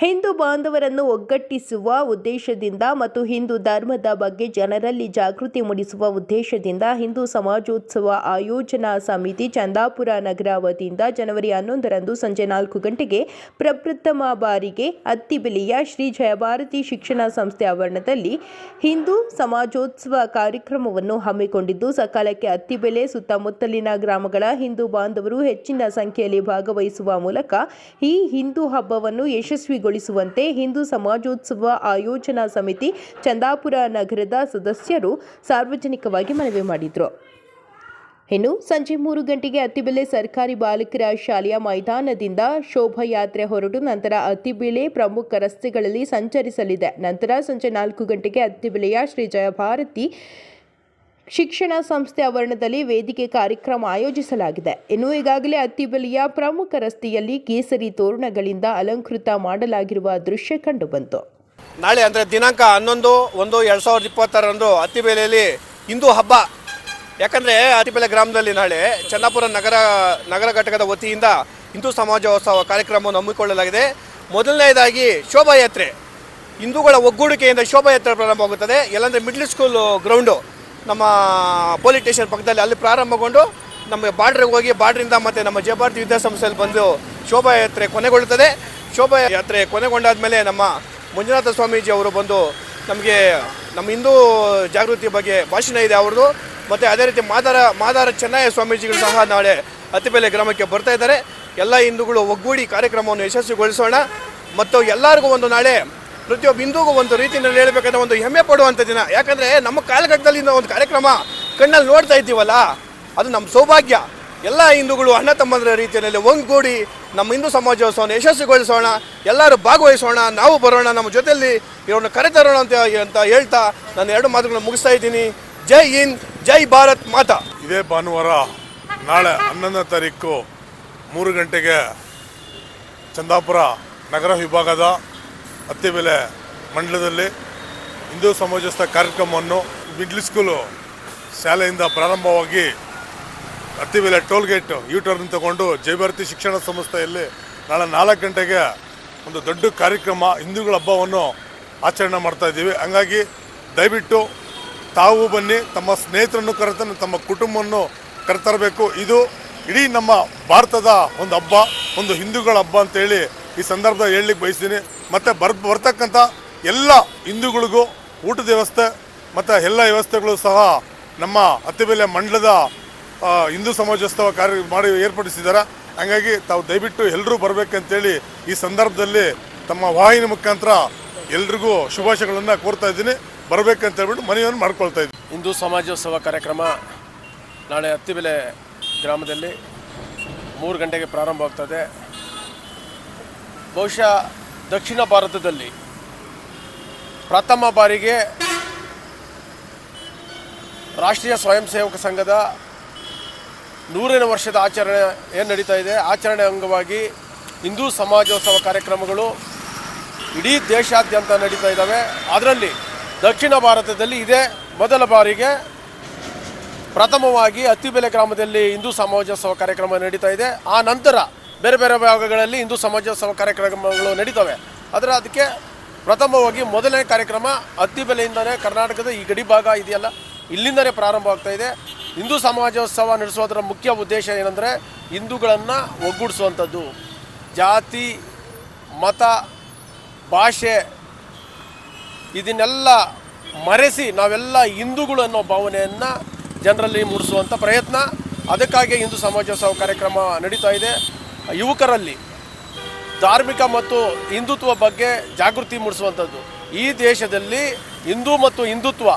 ಹಿಂದೂ ಬಾಂಧವರನ್ನು ಒಗ್ಗಟ್ಟಿಸುವ ಉದ್ದೇಶದಿಂದ ಮತ್ತು ಹಿಂದೂ ಧರ್ಮದ ಬಗ್ಗೆ ಜನರಲ್ಲಿ ಜಾಗೃತಿ ಮೂಡಿಸುವ ಉದ್ದೇಶದಿಂದ ಹಿಂದೂ ಸಮಾಜೋತ್ಸವ ಆಯೋಜನಾ ಸಮಿತಿ ಚಂದಾಪುರ ನಗರ ವತಿಯಿಂದ ಜನವರಿ ಹನ್ನೊಂದರಂದು ಸಂಜೆ ನಾಲ್ಕು ಗಂಟೆಗೆ ಪ್ರಪ್ರಥಮ ಬಾರಿಗೆ ಅತ್ತಿಬೆಲೆಯ ಶ್ರೀ ಜಯಭಾರತಿ ಶಿಕ್ಷಣ ಸಂಸ್ಥೆ ಆವರಣದಲ್ಲಿ ಹಿಂದೂ ಸಮಾಜೋತ್ಸವ ಕಾರ್ಯಕ್ರಮವನ್ನು ಹಮ್ಮಿಕೊಂಡಿದ್ದು, ಸಕಾಲಕ್ಕೆ ಅತ್ತಿಬೆಲೆ ಸುತ್ತಮುತ್ತಲಿನ ಗ್ರಾಮಗಳ ಹಿಂದೂ ಬಾಂಧವರು ಹೆಚ್ಚಿನ ಸಂಖ್ಯೆಯಲ್ಲಿ ಭಾಗವಹಿಸುವ ಮೂಲಕ ಈ ಹಿಂದೂ ಹಬ್ಬವನ್ನು ಯಶಸ್ವಿಗೊಳಿಸುವಂತೆ ಹಿಂದೂ ಸಮಾಜೋತ್ಸವ ಆಯೋಜನಾ ಸಮಿತಿ ಚಂದಾಪುರ ನಗರದ ಸದಸ್ಯರು ಸಾರ್ವಜನಿಕವಾಗಿ ಮನವಿ ಮಾಡಿದರು. ಇನ್ನು ಸಂಜೆ ಮೂರು ಗಂಟೆಗೆ ಅತ್ತಿಬೆಲೆ ಸರ್ಕಾರಿ ಬಾಲಕರ ಶಾಲೆಯ ಮೈದಾನದಿಂದ ಶೋಭಾಯಾತ್ರೆ ಹೊರಟು ನಂತರ ಅತ್ತಿಬೆಲೆ ಪ್ರಮುಖ ರಸ್ತೆಗಳಲ್ಲಿ ಸಂಚರಿಸಲಿದೆ. ನಂತರ ಸಂಜೆ ನಾಲ್ಕು ಗಂಟೆಗೆ ಅತ್ತಿಬೆಲೆಯ ಶ್ರೀ ಜಯಭಾರತಿ ಶಿಕ್ಷಣ ಸಂಸ್ಥೆ ಆವರಣದಲ್ಲಿ ವೇದಿಕೆ ಕಾರ್ಯಕ್ರಮ ಆಯೋಜಿಸಲಾಗಿದೆ. ಇನ್ನು ಈಗಾಗಲೇ ಅತ್ತಿಬೆಲೆಯ ಪ್ರಮುಖ ರಸ್ತೆಯಲ್ಲಿ ಕೇಸರಿ ತೋರಣಗಳಿಂದ ಅಲಂಕೃತ ಮಾಡಲಾಗಿರುವ ದೃಶ್ಯ ಕಂಡುಬಂತು. ನಾಳೆ ಅಂದರೆ ದಿನಾಂಕ ಹನ್ನೊಂದು, ಒಂದು, ಎರಡು ಸಾವಿರದ ಇಪ್ಪತ್ತಾರರಂದು ಅತ್ತಿಬೇಲೆಯಲ್ಲಿ ಹಿಂದೂ ಹಬ್ಬ. ಯಾಕಂದರೆ ಅತ್ತಿಬೇಲೆ ಗ್ರಾಮದಲ್ಲಿ ನಾಳೆ ಚನ್ನಾಪುರ ನಗರ ನಗರ ಘಟಕದ ವತಿಯಿಂದ ಹಿಂದೂ ಸಮಾಜೋತ್ಸವ ಕಾರ್ಯಕ್ರಮವನ್ನು ಹಮ್ಮಿಕೊಳ್ಳಲಾಗಿದೆ. ಮೊದಲನೇದಾಗಿ ಶೋಭಾಯಾತ್ರೆ. ಹಿಂದೂಗಳ ಒಗ್ಗೂಡಿಕೆಯಿಂದ ಶೋಭಾಯಾತ್ರೆ ಪ್ರಾರಂಭವಾಗುತ್ತದೆ. ಎಲ್ಲಂದರೆ ಮಿಡ್ಲ್ ಸ್ಕೂಲ್ ಗ್ರೌಂಡು ನಮ್ಮ ಪೊಲೀಸ್ ಸ್ಟೇಷನ್ ಪಕ್ಕದಲ್ಲಿ ಅಲ್ಲಿ ಪ್ರಾರಂಭಗೊಂಡು ನಮ್ಮ ಬಾರ್ಡ್ರಿಗೆ ಹೋಗಿ ಬಾರ್ಡ್ರಿಂದ ಮತ್ತು ನಮ್ಮ ಜಯಭಾರತಿ ವಿದ್ಯಾಸಂಸ್ಥೆಯಲ್ಲಿ ಬಂದು ಶೋಭಾಯಾತ್ರೆ ಕೊನೆಗೊಳ್ಳುತ್ತದೆ. ಶೋಭಾಯಾತ್ರೆ ಕೊನೆಗೊಂಡಾದ ಮೇಲೆ ನಮ್ಮ ಮಂಜುನಾಥ ಸ್ವಾಮೀಜಿ ಅವರು ಬಂದು ನಮಗೆ ನಮ್ಮ ಹಿಂದೂ ಜಾಗೃತಿ ಬಗ್ಗೆ ಭಾಷಣ ಇದೆ ಅವ್ರದ್ದು. ಮತ್ತು ಅದೇ ರೀತಿ ಮಾದಾರ ಮಾದಾರ ಚೆನ್ನಯ್ಯ ಸ್ವಾಮೀಜಿಗಳು ಸಹ ನಾಳೆ ಅತಿಬೆಲೆ ಗ್ರಾಮಕ್ಕೆ ಬರ್ತಾ ಇದ್ದಾರೆ. ಎಲ್ಲ ಹಿಂದೂಗಳು ಒಗ್ಗೂಡಿ ಕಾರ್ಯಕ್ರಮವನ್ನು ಯಶಸ್ವಿಗೊಳಿಸೋಣ. ಮತ್ತು ಎಲ್ಲರಿಗೂ ಒಂದು ನಾಳೆ ಪ್ರತಿಯೊಬ್ಬ ಹಿಂದೂಗೂ ಒಂದು ರೀತಿಯಲ್ಲಿ ಹೇಳಬೇಕಂದ್ರೆ ಒಂದು ಹೆಮ್ಮೆ ಪಡುವಂಥ ದಿನ. ಯಾಕಂದರೆ ನಮ್ಮ ಕಾಲಘಟ್ಟದಲ್ಲಿ ಒಂದು ಕಾರ್ಯಕ್ರಮ ಕಣ್ಣಲ್ಲಿ ನೋಡ್ತಾ ಇದ್ದೀವಲ್ಲ, ಅದು ನಮ್ಮ ಸೌಭಾಗ್ಯ. ಎಲ್ಲ ಹಿಂದೂಗಳು ಅಣ್ಣ ತಮ್ಮಂದ್ರ ರೀತಿಯಲ್ಲಿ ಒಂದ್ಗೂಡಿ ನಮ್ಮ ಹಿಂದೂ ಸಮಾಜೋತ್ಸವವನ್ನು ಯಶಸ್ವಿಗೊಳಿಸೋಣ, ಎಲ್ಲರೂ ಭಾಗವಹಿಸೋಣ, ನಾವು ಬರೋಣ, ನಮ್ಮ ಜೊತೆಯಲ್ಲಿ ಇವ್ರನ್ನ ಕರೆತರೋಣ ಅಂತ ಅಂತ ಹೇಳ್ತಾ ನಾನು ಎರಡು ಮಾತುಗಳನ್ನು ಮುಗಿಸ್ತಾ ಇದ್ದೀನಿ. ಜೈ ಹಿಂದ್, ಜೈ ಭಾರತ್ ಮಾತಾ. ಇದೇ ಭಾನುವಾರ ನಾಳೆ ಹನ್ನೊಂದನೇ ತಾರೀಕು ಮೂರು ಗಂಟೆಗೆ ಚಂದಾಪುರ ನಗರ ವಿಭಾಗದ ಅತ್ತಿಬೆಲೆ ಮಂಡಲದಲ್ಲಿ ಹಿಂದೂ ಸಮಾಜಸ್ಥ ಕಾರ್ಯಕ್ರಮವನ್ನು ಮಿಡ್ಲ್ ಸ್ಕೂಲು ಶಾಲೆಯಿಂದ ಪ್ರಾರಂಭವಾಗಿ Attibele toll gate U turn ತಗೊಂಡು ಜಯಭಾರತಿ ಶಿಕ್ಷಣ ಸಂಸ್ಥೆಯಲ್ಲಿ ನಾಳೆ ನಾಲ್ಕು ಗಂಟೆಗೆ ಒಂದು ದೊಡ್ಡ ಕಾರ್ಯಕ್ರಮ ಹಿಂದೂಗಳ ಹಬ್ಬವನ್ನು ಆಚರಣೆ ಮಾಡ್ತಾ ಇದ್ದೀವಿ. ಹಂಗಾಗಿ ದಯವಿಟ್ಟು ತಾವು ಬನ್ನಿ, ತಮ್ಮ ಸ್ನೇಹಿತರನ್ನು ಕರೆತ ತಮ್ಮ ಕುಟುಂಬವನ್ನು ಕರೆತರಬೇಕು. ಇದು ಇಡೀ ನಮ್ಮ ಭಾರತದ ಒಂದು ಹಬ್ಬ, ಒಂದು ಹಿಂದೂಗಳ ಹಬ್ಬ ಅಂತೇಳಿ ಈ ಸಂದರ್ಭದಲ್ಲಿ ಹೇಳಲಿಕ್ಕೆ ಬಯಸ್ತೀನಿ. ಮತ್ತು ಬರ್ ಬರ್ತಕ್ಕಂಥ ಎಲ್ಲ ಹಿಂದೂಗಳಿಗೂ ಊಟದ ವ್ಯವಸ್ಥೆ ಮತ್ತು ಎಲ್ಲ ವ್ಯವಸ್ಥೆಗಳು ಸಹ ನಮ್ಮ ಅತ್ತಿಬೆಲೆ ಮಂಡಲದ ಹಿಂದೂ ಸಮಾಜೋತ್ಸವ ಕಾರ್ಯ ಮಾಡಿ ಏರ್ಪಡಿಸಿದ್ದಾರೆ. ಹಾಗಾಗಿ ತಾವು ದಯವಿಟ್ಟು ಎಲ್ಲರೂ ಬರಬೇಕಂತೇಳಿ ಈ ಸಂದರ್ಭದಲ್ಲಿ ತಮ್ಮ ವಾಹಿನಿ ಮುಖಾಂತರ ಎಲ್ರಿಗೂ ಶುಭಾಶಯಗಳನ್ನು ಕೋರ್ತಾ ಇದ್ದೀನಿ. ಬರಬೇಕಂತ ಹೇಳ್ಬಿಟ್ಟು ಮನವಿಯನ್ನು ಮಾಡ್ಕೊಳ್ತಾ ಇದ್ದೀನಿ. ಹಿಂದೂ ಸಮಾಜೋತ್ಸವ ಕಾರ್ಯಕ್ರಮ ನಾಳೆ ಅತ್ತಿಬೆಲೆ ಗ್ರಾಮದಲ್ಲಿ ಮೂರು ಗಂಟೆಗೆ ಪ್ರಾರಂಭವಾಗ್ತದೆ. ಬಹುಶಃ ದಕ್ಷಿಣ ಭಾರತದಲ್ಲಿ ಪ್ರಥಮ ಬಾರಿಗೆ ರಾಷ್ಟ್ರೀಯ ಸ್ವಯಂ ಸೇವಕ ಸಂಘದ ನೂರನೇ ವರ್ಷದ ಆಚರಣೆ ಏನು ನಡೀತಾ ಇದೆ? ಆಚರಣೆ ಅಂಗವಾಗಿ ಹಿಂದೂ ಸಮಾಜೋತ್ಸವ ಕಾರ್ಯಕ್ರಮಗಳು ಇಡೀ ದೇಶಾದ್ಯಂತ ನಡೀತಾ ಇದ್ದಾವೆ ಅದರಲ್ಲಿ ದಕ್ಷಿಣ ಭಾರತದಲ್ಲಿ ಇದೇ ಮೊದಲ ಬಾರಿಗೆ ಪ್ರಥಮವಾಗಿ ಅತ್ತಿಬೆಲೆ ಗ್ರಾಮದಲ್ಲಿ ಹಿಂದೂ ಸಮಾಜೋತ್ಸವ ಕಾರ್ಯಕ್ರಮ ನಡೀತಾ ಇದೆ. ಆ ನಂತರ ಬೇರೆ ಬೇರೆ ಭಾಗಗಳಲ್ಲಿ ಹಿಂದೂ ಸಮಾಜೋತ್ಸವ ಕಾರ್ಯಕ್ರಮಗಳು ನಡೀತವೆ. ಆದರೆ ಅದಕ್ಕೆ ಪ್ರಥಮವಾಗಿ ಮೊದಲನೇ ಕಾರ್ಯಕ್ರಮ ಅತ್ತಿಬೆಲೆಯಿಂದಲೇ ಕರ್ನಾಟಕದ ಈ ಗಡಿ ಭಾಗ ಇದೆಯಲ್ಲ ಇಲ್ಲಿಂದಲೇ ಪ್ರಾರಂಭ ಆಗ್ತಾ ಇದೆ. ಹಿಂದೂ ಸಮಾಜೋತ್ಸವ ನಡೆಸೋದರ ಮುಖ್ಯ ಉದ್ದೇಶ ಏನಂದರೆ ಹಿಂದೂಗಳನ್ನು ಒಗ್ಗೂಡಿಸುವಂಥದ್ದು. ಜಾತಿ, ಮತ, ಭಾಷೆ ಇದನ್ನೆಲ್ಲ ಮರೆಸಿ ನಾವೆಲ್ಲ ಹಿಂದೂಗಳು ಅನ್ನೋ ಭಾವನೆಯನ್ನು ಜನರಲ್ಲಿ ಮೂಡಿಸುವಂಥ ಪ್ರಯತ್ನ. ಅದಕ್ಕಾಗಿ ಹಿಂದೂ ಸಮಾಜೋತ್ಸವ ಕಾರ್ಯಕ್ರಮ ನಡೀತಾ ಇದೆ. ಯುವಕರಲ್ಲಿ ಧಾರ್ಮಿಕ ಮತ್ತು ಹಿಂದುತ್ವ ಬಗ್ಗೆ ಜಾಗೃತಿ ಮೂಡಿಸುವಂಥದ್ದು. ಈ ದೇಶದಲ್ಲಿ ಹಿಂದೂ ಮತ್ತು ಹಿಂದುತ್ವ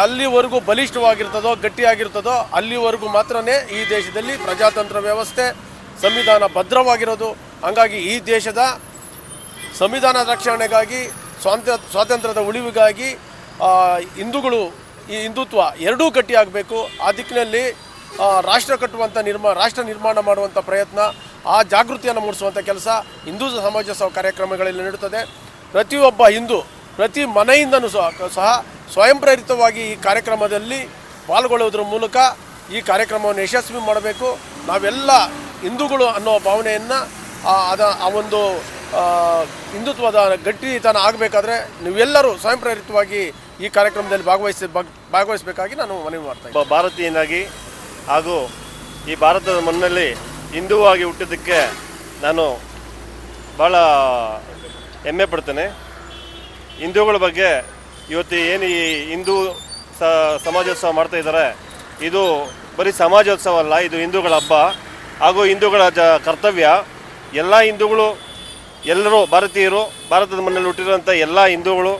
ಎಲ್ಲಿವರೆಗೂ ಬಲಿಷ್ಠವಾಗಿರ್ತದೋ, ಗಟ್ಟಿಯಾಗಿರ್ತದೋ, ಅಲ್ಲಿವರೆಗೂ ಮಾತ್ರನೇ ಈ ದೇಶದಲ್ಲಿ ಪ್ರಜಾತಂತ್ರ ವ್ಯವಸ್ಥೆ, ಸಂವಿಧಾನ ಭದ್ರವಾಗಿರೋದು. ಹಾಗಾಗಿ ಈ ದೇಶದ ಸಂವಿಧಾನ ರಕ್ಷಣೆಗಾಗಿ ಸ್ವಾತಂತ್ರ್ಯ ಸ್ವಾತಂತ್ರ್ಯದ ಉಳಿವಿಗಾಗಿ ಹಿಂದೂಗಳು ಈ ಹಿಂದುತ್ವ ಎರಡೂ ಗಟ್ಟಿಯಾಗಬೇಕು. ಆ ದಿಕ್ಕಿನಲ್ಲಿ ರಾಷ್ಟ್ರ ಕಟ್ಟುವಂಥ ನಿರ್ಮಾ, ರಾಷ್ಟ್ರ ನಿರ್ಮಾಣ ಮಾಡುವಂಥ ಪ್ರಯತ್ನ ಆ ಜಾಗೃತಿಯನ್ನು ಮೂಡಿಸುವಂಥ ಕೆಲಸ ಹಿಂದೂ ಸಮಾಜ ಸಹ ಕಾರ್ಯಕ್ರಮಗಳಲ್ಲಿ ನೀಡುತ್ತದೆ ಪ್ರತಿಯೊಬ್ಬ ಹಿಂದೂ, ಪ್ರತಿ ಮನೆಯಿಂದನೂ ಸಹ ಸ್ವಯಂ ಪ್ರೇರಿತವಾಗಿ ಈ ಕಾರ್ಯಕ್ರಮದಲ್ಲಿ ಪಾಲ್ಗೊಳ್ಳುವುದರ ಮೂಲಕ ಈ ಕಾರ್ಯಕ್ರಮವನ್ನು ಯಶಸ್ವಿ ಮಾಡಬೇಕು. ನಾವೆಲ್ಲ ಹಿಂದೂಗಳು ಅನ್ನೋ ಭಾವನೆಯನ್ನು ಅದ, ಆ ಒಂದು ಹಿಂದುತ್ವದ ಗಟ್ಟಿತನ ಆಗಬೇಕಾದ್ರೆ ನೀವೆಲ್ಲರೂ ಸ್ವಯಂ ಪ್ರೇರಿತವಾಗಿ ಈ ಕಾರ್ಯಕ್ರಮದಲ್ಲಿ ಭಾಗವಹಿಸಿ, ಭಾಗ್- ಭಾಗವಹಿಸಬೇಕಾಗಿ ನಾನು ಮನವಿ ಮಾಡ್ತೇನೆ ಭಾರತೀಯನಾಗಿ ಹಾಗೂ ಈ ಭಾರತದ ಮಣ್ಣಲ್ಲಿ ಹಿಂದೂವಾಗಿ ಹುಟ್ಟಿದ್ದಕ್ಕೆ ನಾನು ಭಾಳ ಹೆಮ್ಮೆ ಪಡ್ತೇನೆ. ಹಿಂದೂಗಳ ಬಗ್ಗೆ ಇವತ್ತು ಏನು ಈ ಹಿಂದೂ ಸಮಾಜೋತ್ಸವ ಮಾಡ್ತಾ ಇದ್ದಾರೆ, ಇದು ಬರೀ ಸಮಾಜೋತ್ಸವ ಅಲ್ಲ, ಇದು ಹಿಂದೂಗಳ ಹಬ್ಬ. ಹಾಗೂ ಹಿಂದೂಗಳ ಜ ಕರ್ತವ್ಯ, ಎಲ್ಲ ಹಿಂದೂಗಳು, ಎಲ್ಲರೂ ಭಾರತೀಯರು, ಭಾರತದ ಮಣ್ಣಲ್ಲಿ ಹುಟ್ಟಿರುವಂಥ ಎಲ್ಲ ಹಿಂದೂಗಳು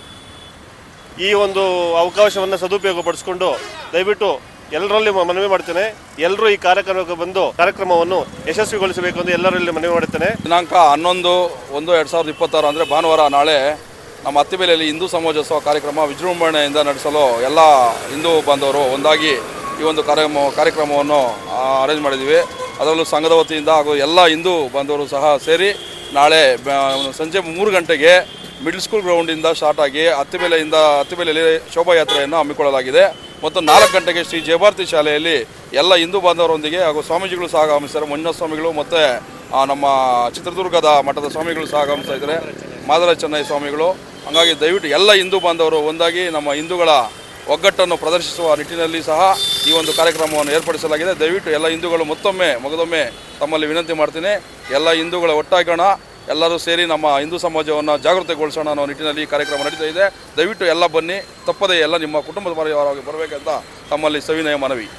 ಈ ಒಂದು ಅವಕಾಶವನ್ನು ಸದುಪಯೋಗಪಡಿಸ್ಕೊಂಡು ದಯವಿಟ್ಟು ಎಲ್ಲರಲ್ಲಿ ಮನವಿ ಮಾಡ್ತೇನೆ. ಎಲ್ಲರೂ ಈ ಕಾರ್ಯಕ್ರಮಕ್ಕೆ ಬಂದು ಕಾರ್ಯಕ್ರಮವನ್ನು ಯಶಸ್ವಿಗೊಳಿಸಬೇಕು ಎಂದು ಎಲ್ಲರಲ್ಲಿ ಮನವಿ ಮಾಡುತ್ತೇನೆ. ದಿನಾಂಕ ಹನ್ನೊಂದು, ಒಂದು, ಎರಡು ಸಾವಿರದ ಇಪ್ಪತ್ತಾರು ಅಂದರೆ ಭಾನುವಾರ ನಾಳೆ ನಮ್ಮ ಅತ್ತಿಬೆಲೆಯಲ್ಲಿ ಹಿಂದೂ ಸಮಾಜೋತ್ಸವ ಕಾರ್ಯಕ್ರಮ ವಿಜೃಂಭಣೆಯಿಂದ ನಡೆಸಲು ಎಲ್ಲ ಹಿಂದೂ ಬಾಂಧವರು ಒಂದಾಗಿ ಈ ಒಂದು ಕಾರ್ಯಕ್ರಮ ಕಾರ್ಯಕ್ರಮವನ್ನು ಅರೇಂಜ್ ಮಾಡಿದ್ದೀವಿ. ಅದರಲ್ಲೂ ಸಂಘದ ವತಿಯಿಂದ ಹಾಗೂ ಎಲ್ಲ ಹಿಂದೂ ಬಾಂಧವರು ಸಹ ಸೇರಿ ನಾಳೆ ಸಂಜೆ ಮೂರು ಗಂಟೆಗೆ ಮಿಡ್ಲ್ ಸ್ಕೂಲ್ ಗ್ರೌಂಡಿಂದ ಸ್ಟಾರ್ಟ್ ಆಗಿ ಅತ್ತಿಬೇಲೆಯಿಂದ ಅತ್ತಿಬೇಲೆಯಲ್ಲಿ ಶೋಭಾಯಾತ್ರೆಯನ್ನು ಹಮ್ಮಿಕೊಳ್ಳಲಾಗಿದೆ. ಮತ್ತು ನಾಲ್ಕು ಗಂಟೆಗೆ ಶ್ರೀ ಜಯಭಾರತಿ ಶಾಲೆಯಲ್ಲಿ ಎಲ್ಲ ಹಿಂದೂ ಬಾಂಧವರೊಂದಿಗೆ ಹಾಗೂ ಸ್ವಾಮೀಜಿಗಳು ಸಹ ಆಗಮಿಸ್ತಾರೆ. ಮಂಜುನಾಥ ಸ್ವಾಮಿಗಳು ಮತ್ತು ನಮ್ಮ ಚಿತ್ರದುರ್ಗದ ಮಠದ ಸ್ವಾಮಿಗಳು ಸಹ ಆಗಮಿಸ್ತಾ ಇದ್ದಾರೆ. ಮಾದರ ಚೆನ್ನೈ ಸ್ವಾಮಿಗಳು. ಹಾಗಾಗಿ ದಯವಿಟ್ಟು ಎಲ್ಲ ಹಿಂದೂ ಬಾಂಧವರು ಒಂದಾಗಿ ನಮ್ಮ ಹಿಂದೂಗಳ ಒಗ್ಗಟ್ಟನ್ನು ಪ್ರದರ್ಶಿಸುವ ನಿಟ್ಟಿನಲ್ಲಿ ಸಹ ಈ ಒಂದು ಕಾರ್ಯಕ್ರಮವನ್ನು ಏರ್ಪಡಿಸಲಾಗಿದೆ. ದಯವಿಟ್ಟು ಎಲ್ಲ ಹಿಂದೂಗಳು ಮತ್ತೊಮ್ಮೆ, ಮಗದೊಮ್ಮೆ ತಮ್ಮಲ್ಲಿ ವಿನಂತಿ ಮಾಡ್ತೀನಿ. ಎಲ್ಲ ಹಿಂದೂಗಳ ಒಟ್ಟಾಗೋಣ ಎಲ್ಲರೂ ಸೇರಿ ನಮ್ಮ ಹಿಂದೂ ಸಮಾಜವನ್ನು ಜಾಗೃತಿಗೊಳಿಸೋಣ ಅನ್ನೋ ನಿಟ್ಟಿನಲ್ಲಿ ಈ ಕಾರ್ಯಕ್ರಮ ನಡೀತಾ ಇದೆ. ದಯವಿಟ್ಟು ಎಲ್ಲ ಬನ್ನಿ, ತಪ್ಪದೇ ಎಲ್ಲ ನಿಮ್ಮ ಕುಟುಂಬದ ಪರಿವಾರವಾಗಿ ಬರಬೇಕಂತ ತಮ್ಮಲ್ಲಿ ಸವಿನಯ ಮನವಿ.